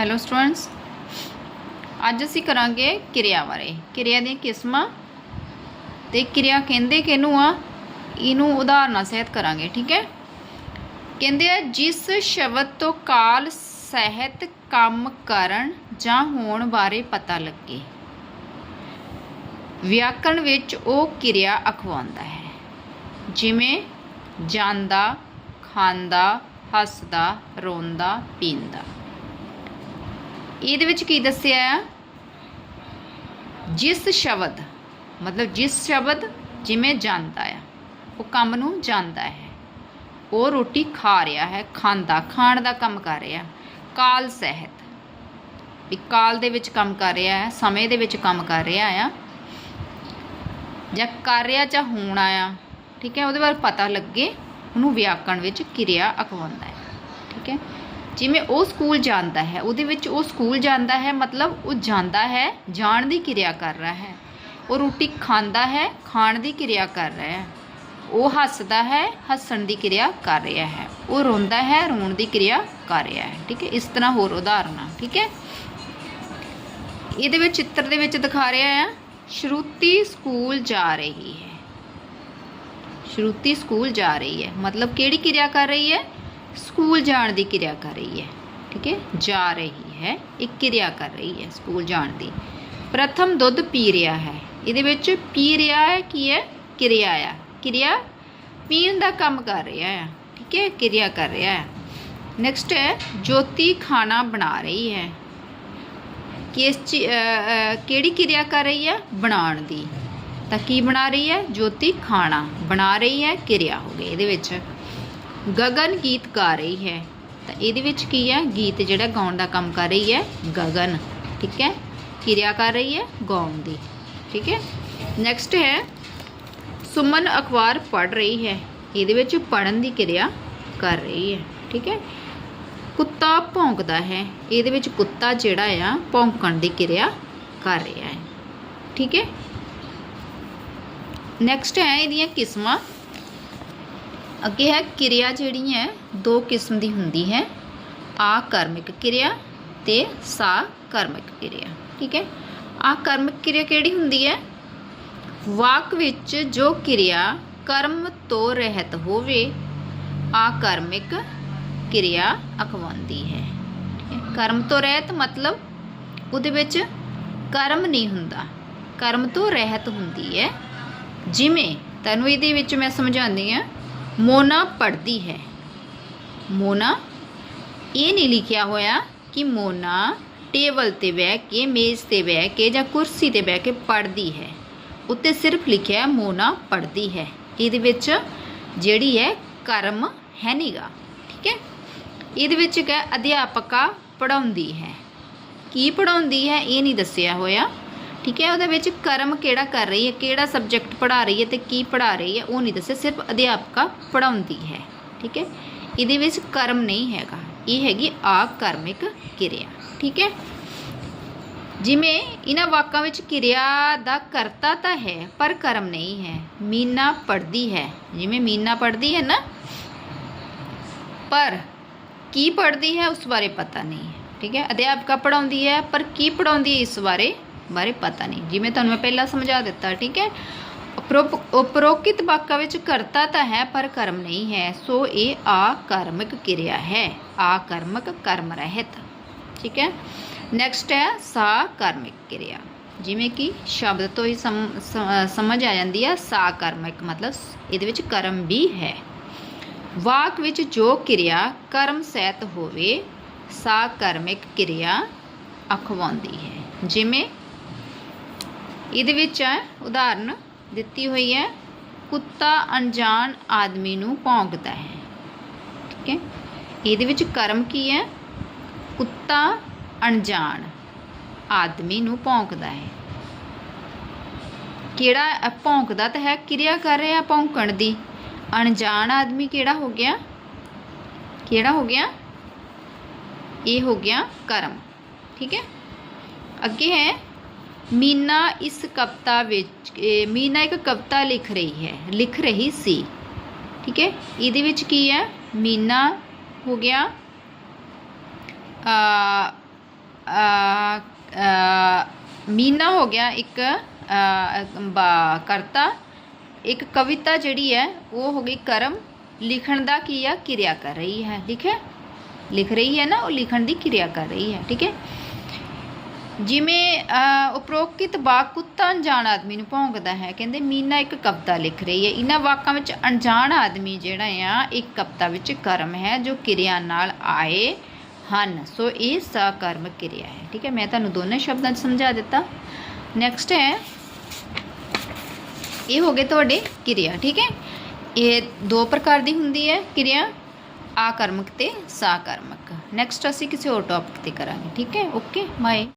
Hello students ਅੱਜ ਅਸੀਂ ਕਰਾਂਗੇ ਕਿਰਿਆ ਬਾਰੇ। ਕਿਰਿਆ ਦੀਆਂ ਕਿਸਮਾਂ ਤੇ ਕਿਰਿਆ ਕਹਿੰਦੇ ਕਿਹਨੂੰ ਆ? ਇਹਨੂੰ ਉਦਾਹਰਨਾਂ ਸਹਿਤ ਕਰਾਂਗੇ, ਠੀਕ ਹੈ? ਕਹਿੰਦੇ ਆ, ਜਿਸ ਸ਼ਬਦ ਤੋਂ ਕਾਲ ਸਹਿਤ ਕੰਮ ਕਰਨ ਜਾਂ ਹੋਣ ਬਾਰੇ ਪਤਾ ਲੱਗੇ। ਵਿਆਕਰਣ ਵਿੱਚ ਉਹ ਕਿਰਿਆ ਅਖਵਾਉਂਦਾ ਹੈ। ਜਿਵੇਂ ਜਾਂਦਾ, ਖਾਂਦਾ, ਹੱਸਦਾ, ਰੋਂਦਾ, ਪੀਂਦਾ। ਇਹਦੇ ਵਿੱਚ ਕੀ ਦੱਸਿਆ ਆ? ਜਿਸ ਸ਼ਬਦ, ਮਤਲਬ ਜਿਸ ਸ਼ਬਦ ਜਿਵੇਂ ਜਾਂਦਾ ਆ, ਉਹ ਕੰਮ ਨੂੰ ਜਾਂਦਾ ਹੈ। ਉਹ ਰੋਟੀ ਖਾ ਰਿਹਾ ਹੈ, ਖਾਂਦਾ, ਖਾਣ ਦਾ ਕੰਮ ਕਰ ਰਿਹਾ। ਕਾਲ ਸਹਿਤ, ਵੀ ਕਾਲ ਦੇ ਵਿੱਚ ਕੰਮ ਕਰ ਰਿਹਾ ਹੈ, ਸਮੇਂ ਦੇ ਵਿੱਚ ਕੰਮ ਕਰ ਰਿਹਾ ਆ, ਜਾਂ ਕਰ ਰਿਹਾ ਜਾਂ ਹੋਣਾ ਆ ਠੀਕ ਹੈ, ਉਹਦੇ ਬਾਰੇ ਪਤਾ ਲੱਗੇ, ਉਹਨੂੰ ਵਿਆਕਰਣ ਵਿੱਚ ਕਿਰਿਆ ਅਖਵਾਉਂਦਾ ਹੈ, ਠੀਕ ਹੈ। ਜਿਵੇਂ ਉਹ ਸਕੂਲ ਜਾਂਦਾ ਹੈ, ਉਹਦੇ ਵਿੱਚ ਉਹ ਸਕੂਲ ਜਾਂਦਾ ਹੈ, ਮਤਲਬ ਉਹ ਜਾਂਦਾ ਹੈ, ਜਾਣ ਦੀ ਕਿਰਿਆ ਕਰ ਰਿਹਾ ਹੈ। ਉਹ ਰੋਟੀ ਖਾਂਦਾ ਹੈ, ਖਾਣ ਦੀ ਕਿਰਿਆ ਕਰ ਰਿਹਾ ਹੈ। ਉਹ ਹੱਸਦਾ ਹੈ, ਹੱਸਣ ਦੀ ਕਿਰਿਆ ਕਰ ਰਿਹਾ ਹੈ। ਉਹ ਰੋਂਦਾ ਹੈ, ਰੋਣ ਦੀ ਕਿਰਿਆ ਕਰ ਰਿਹਾ ਹੈ। ਠੀਕ ਹੈ, ਇਸ ਤਰ੍ਹਾਂ ਹੋਰ ਉਦਾਹਰਨਾਂ ਠੀਕ ਹੈ। ਇਹਦੇ ਵਿੱਚ ਚਿੱਤਰ ਦੇ ਵਿੱਚ ਦਿਖਾ ਰਿਹਾ ਆ, ਸ਼ਰੂਤੀ ਸਕੂਲ ਜਾ ਰਹੀ ਹੈ। ਸ਼ਰੂਤੀ ਸਕੂਲ ਜਾ ਰਹੀ ਹੈ। ਮਤਲਬ ਕਿਹੜੀ ਕਿਰਿਆ ਕਰ ਰਹੀ ਹੈ? ਸਕੂਲ ਜਾਣ ਦੀ ਕਿਰਿਆ ਕਰ ਰਹੀ ਹੈ, ਠੀਕ ਹੈ? ਜਾ ਰਹੀ ਹੈ, ਇੱਕ ਕਿਰਿਆ ਕਰ ਰਹੀ ਹੈ ਸਕੂਲ ਜਾਣ ਦੀ। ਪ੍ਰਥਮ ਦੁੱਧ ਪੀ ਰਿਹਾ ਹੈ। ਇਹਦੇ ਵਿੱਚ ਪੀ ਰਿਹਾ ਹੈ ਕੀ ਹੈ? ਕਿਰਿਆ ਆ। ਕਿਰਿਆ ਪੀਣ ਦਾ ਕੰਮ ਕਰ ਰਿਹਾ ਹੈ ਠੀਕ ਹੈ? ਕਿਰਿਆ ਕਰ ਰਿਹਾ ਹੈ ਨੈਕਸਟ ਹੈ, ਜੋਤੀ ਖਾਣਾ ਬਣਾ ਰਹੀ ਹੈ। ਕਿਸ ਚੀ- ਕਿਹੜੀ ਕਿਰਿਆ ਕਰ ਰਹੀ ਹੈ? ਬਣਾਉਣ ਦੀ। ਤਾਂ ਕੀ ਬਣਾ ਰਹੀ ਹੈ? ਜੋਤੀ ਖਾਣਾ ਬਣਾ ਰਹੀ ਹੈ, ਕਿਰਿਆ ਹੋ ਗਈ। ਇਹਦੇ ਵਿੱਚ ਗਗਨ ਗੀਤ ਗਾ ਰਹੀ ਹੈ। ਤਾਂ ਇਹਦੇ ਵਿੱਚ ਕੀ ਹੈ? ਗੀਤ ਜਿਹੜਾ ਗਾਉਣ ਦਾ ਕੰਮ ਕਰ ਰਹੀ ਹੈ, ਗਗਨ। ਠੀਕ ਹੈ? ਕਿਰਿਆ ਕਰ ਰਹੀ ਹੈ, ਗਾਉਣ ਦੀ। ਠੀਕ ਹੈ? ਨੈਕਸਟ ਹੈ, ਸੁਮਨ ਅਖਬਾਰ ਪੜ੍ਹ ਰਹੀ ਹੈ। ਇਹਦੇ ਵਿੱਚ ਪੜਨ ਦੀ ਕਿਰਿਆ ਕਰ ਰਹੀ ਹੈ। ਠੀਕ ਹੈ? ਕੁੱਤਾ ਭੌਂਕਦਾ ਹੈ। ਇਹਦੇ ਵਿੱਚ ਕੁੱਤਾ ਜਿਹੜਾ ਆ, ਭੌਂਕਣ ਦੀ ਕਿਰਿਆ ਕਰ ਰਿਹਾ ਹੈ। ਠੀਕ ਹੈ? ਨੈਕਸਟ ਹੈ, ਇਹਦੀਆਂ ਕਿਸਮਾਂ ਅੱਗੇ ਹੈ ਕਿਰਿਆ ਜਿਹੜੀ ਹੈ, ਦੋ ਕਿਸਮ ਦੀ ਹੁੰਦੀ ਹੈ। ਆਕਰਮਿਕ ਕਿਰਿਆ ਤੇ ਸਾਕਰਮਿਕ ਕਿਰਿਆ। ਠੀਕ ਹੈ? ਆਕਰਮਿਕ ਕਿਰਿਆ ਕਿਹੜੀ ਹੁੰਦੀ ਹੈ? ਵਾਕ ਵਿੱਚ ਜੋ ਕਿਰਿਆ ਕਰਮ ਤੋਂ ਰਹਿਤ ਹੋਵੇ ਆ ਕਿਰਿਆ ਅਖਵਾਉਂਦੀ ਹੈ। ਹੈ? ਕਰਮ ਤੋਂ ਰਹਿਤ ਮਤਲਬ ਉਹਦੇ ਵਿੱਚ ਕਰਮ ਨਹੀਂ ਹੁੰਦਾ। ਕਰਮ ਤੋਂ ਰਹਿਤ ਹੁੰਦੀ ਹੈ। ਜਿਵੇਂ, ਤੈਨੂੰ ਇਹਦੇ ਵਿੱਚ ਮੈਂ ਸਮਝਾਉਂਦੀ ਆ ਮੋਨਾ ਪੜਦੀ ਹੈ। ਮੋਨਾ, ਇਹ ਨਹੀਂ ਲਿਖਿਆ ਹੋਇਆ ਕਿ ਮੋਨਾ ਟੇਬਲ ਤੇ ਬਹਿ ਕੇ, ਮੇਜ਼ ਤੇ ਬਹਿ ਕੇ ਜਾਂ ਕੁਰਸੀ ਤੇ ਬਹਿ ਕੇ ਪੜਦੀ ਹੈ। ਉੱਤੇ ਸਿਰਫ ਲਿਖਿਆ ਮੋਨਾ ਪੜਦੀ ਹੈ। ਇਹਦੇ ਵਿੱਚ ਜਿਹੜੀ ਹੈ, ਕਰਮ ਹੈ ਨੀਗਾ ਠੀਕ ਹੈ? ਇਹਦੇ ਵਿੱਚ ਹੈ, ਅਧਿਆਪਕਾ ਪੜਾਉਂਦੀ ਹੈ। ਕੀ ਪੜਾਉਂਦੀ ਹੈ, ਇਹ ਨਹੀਂ ਦੱਸਿਆ ਹੋਇਆ। ਠੀਕ ਹੈ, ਉਹਦੇ ਵਿੱਚ ਕਰਮ ਕਿਹੜਾ ਕਰ ਰਹੀ ਹੈ, ਕਿਹੜਾ ਸਬਜੈਕਟ ਪੜ੍ਹਾ ਰਹੀ ਹੈ ਤੇ ਕੀ ਪੜ੍ਹਾ ਰਹੀ ਹੈ, ਉਹ ਨਹੀਂ ਦੱਸਿਆ, ਸਿਰਫ ਅਧਿਆਪਕਾ ਪੜਾਉਂਦੀ ਹੈ, ਠੀਕ ਹੈ। ਇਹਦੇ ਵਿੱਚ ਕਰਮ ਨਹੀਂ ਹੈਗਾ, ਇਹ ਹੈਗੀ ਆ ਕਰਮਿਕ ਕਿਰਿਆ, ਠੀਕ ਹੈ। ਜਿਵੇਂ ਇਹਨਾਂ ਵਾਕਾਂ ਵਿੱਚ ਕਿਰਿਆ ਦਾ ਕਰਤਾ ਤਾਂ ਹੈ, ਪਰ ਕਰਮ ਨਹੀਂ ਹੈ, ਮੀਨਾ ਪੜਦੀ ਹੈ, ਜਿਵੇਂ ਮੀਨਾ ਪੜਦੀ ਹੈ ਨਾ। ਪਰ ਕੀ ਪੜਦੀ ਹੈ, ਉਸ ਬਾਰੇ ਪਤਾ ਨਹੀਂ, ਠੀਕ ਹੈ। ਅਧਿਆਪਕਾ ਪੜਾਉਂਦੀ ਹੈ, ਪਰ ਕੀ ਪੜਾਉਂਦੀ ਹੈ, ਇਸ ਬਾਰੇ ਬਾਰੇ ਪਤਾ ਨਹੀਂ। ਜਿਵੇਂ ਤੁਹਾਨੂੰ ਮੈਂ ਪਹਿਲਾਂ ਸਮਝਾ ਦਿੱਤਾ, ਠੀਕ ਹੈ? ਉਪਰੋਪ- ਉਪਰੋਕਿਤ ਵਾਕਾਂ ਵਿੱਚ ਕਰਤਾ ਤਾਂ ਹੈ, ਪਰ ਕਰਮ ਨਹੀਂ ਹੈ। ਸੋ ਇਹ ਆਕਰਮਕ ਕਿਰਿਆ ਹੈ। ਆਕਰਮਕ ਕਰਮ ਰਹਿਤ। ਠੀਕ ਹੈ? ਨੈਕਸਟ ਹੈ, ਸਾਕਰਮਿਕ ਕਿਰਿਆ। ਜਿਵੇਂ ਕਿ ਸ਼ਬਦ ਤੋਂ ਹੀ ਸਮ- ਸ- ਸਮਝ ਆ ਜਾਂਦੀ ਹੈ, ਸਾਕਰਮਿਕ ਮਤਲਬ ਇਹਦੇ ਵਿੱਚ ਕਰਮ ਵੀ ਹੈ। ਵਾਕ ਵਿੱਚ ਜੋ ਕਿਰਿਆ ਕਰਮ ਸਹਿਤ ਹੋਵੇ, ਸਾਕਰਮਿਕ ਕਿਰਿਆ ਅਖਵਾਉਂਦੀ ਹੈ। ਜਿਵੇਂ ਇਹਦੇ ਵਿੱਚ ਹੈ, ਉਦਾਹਰਨ ਦਿੱਤੀ ਹੋਈ ਹੈ, ਕੁੱਤਾ ਅਣਜਾਣ ਆਦਮੀ ਨੂੰ ਭੌਂਕਦਾ ਹੈ। ਠੀਕ ਹੈ? ਇਹਦੇ ਵਿੱਚ ਕਰਮ ਕੀ ਹੈ? ਕੁੱਤਾ ਅਣਜਾਣ ਆਦਮੀ ਨੂੰ ਭੌਂਕਦਾ ਹੈ। ਕਿਹੜਾ ਭੌਂਕਦਾ ਤਾਂ ਹੈ, ਕਿਰਿਆ ਕਰ ਰਿਹਾ ਭੌਂਕਣ ਦੀ। ਅਣਜਾਣ ਆਦਮੀ ਕਿਹੜਾ ਹੋ ਗਿਆ? ਕਿਹੜਾ ਹੋ ਗਿਆ? ਇਹ ਹੋ ਗਿਆ ਕਰਮ। ਠੀਕ ਹੈ? ਅੱਗੇ ਹੈ ਮੀਨਾ ਇਸ ਕਵਿਤਾ ਵਿੱਚ ਮੀਨਾ ਇੱਕ ਕਵਿਤਾ ਲਿਖ ਰਹੀ ਹੈ ਲਿਖ ਰਹੀ ਸੀ। ਠੀਕ ਹੈ? ਇਹਦੇ ਵਿੱਚ ਕੀ ਹੈ? ਮੀਨਾ ਹੋ ਗਿਆ ਆ ਅ, ਮੀਨਾ ਹੋ ਗਿਆ ਇੱਕ ਬਾ ਕਰਤਾ। ਇੱਕ ਕਵਿਤਾ ਜਿਹੜੀ ਹੈ ਉਹ ਹੋ ਗਈ ਕਰਮ। ਲਿਖਣ ਦਾ ਕੀ ਆ? ਕਿਰਿਆ ਕਰ ਰਹੀ ਹੈ। ਠੀਕ ਹੈ? ਲਿਖ ਰਹੀ ਹੈ ਨਾ ਉਹ ਲਿਖਣ ਦੀ ਕਿਰਿਆ ਕਰ ਰਹੀ ਹੈ। ਠੀਕ ਹੈ? ਜਿਵੇਂ ਉਪਰੋਕਤ ਵਾਕ ਕੁੱਤਾ ਅਣਜਾਣ ਆਦਮੀ ਨੂੰ ਭੌਂਕਦਾ ਹੈ। ਕਹਿੰਦੇ, ਮੀਨਾ ਇੱਕ ਕਵਿਤਾ ਲਿਖ ਰਹੀ ਹੈ। ਇਹਨਾਂ ਵਾਕਾਂ ਵਿੱਚ ਅਣਜਾਣ ਆਦਮੀ ਜਿਹੜਾ ਆ, ਇੱਕ ਕਵਿਤਾ ਵਿੱਚ ਕਰਮ ਹੈ, ਜੋ ਕਿਰਿਆ ਨਾਲ ਆਏ ਹਨ। ਸੋ ਇਹ ਸਕਰਮਕ ਕਿਰਿਆ ਹੈ। ਠੀਕ ਹੈ, ਮੈਂ ਤੁਹਾਨੂੰ ਦੋਨੇ ਸ਼ਬਦਾਂ 'ਚ ਸਮਝਾ ਦਿੱਤਾ। ਨੈਕਸਟ ਹੈ, ਇਹ ਹੋ ਗਏ ਤੁਹਾਡੇ ਕਿਰਿਆ। ਠੀਕ ਹੈ, ਇਹ ਦੋ ਪ੍ਰਕਾਰ ਦੀ ਹੁੰਦੀ ਹੈ, ਕਿਰਿਆ ਆਕਰਮਕ ਤੇ ਸਾਕਰਮਕ। ਨੈਕਸਟ ਅਸੀਂ ਕਿਸੇ ਹੋਰ ਟੌਪਿਕ ਤੇ ਕਰਾਂਗੇ। ਠੀਕ ਹੈ ਓਕੇ ਬਾਏ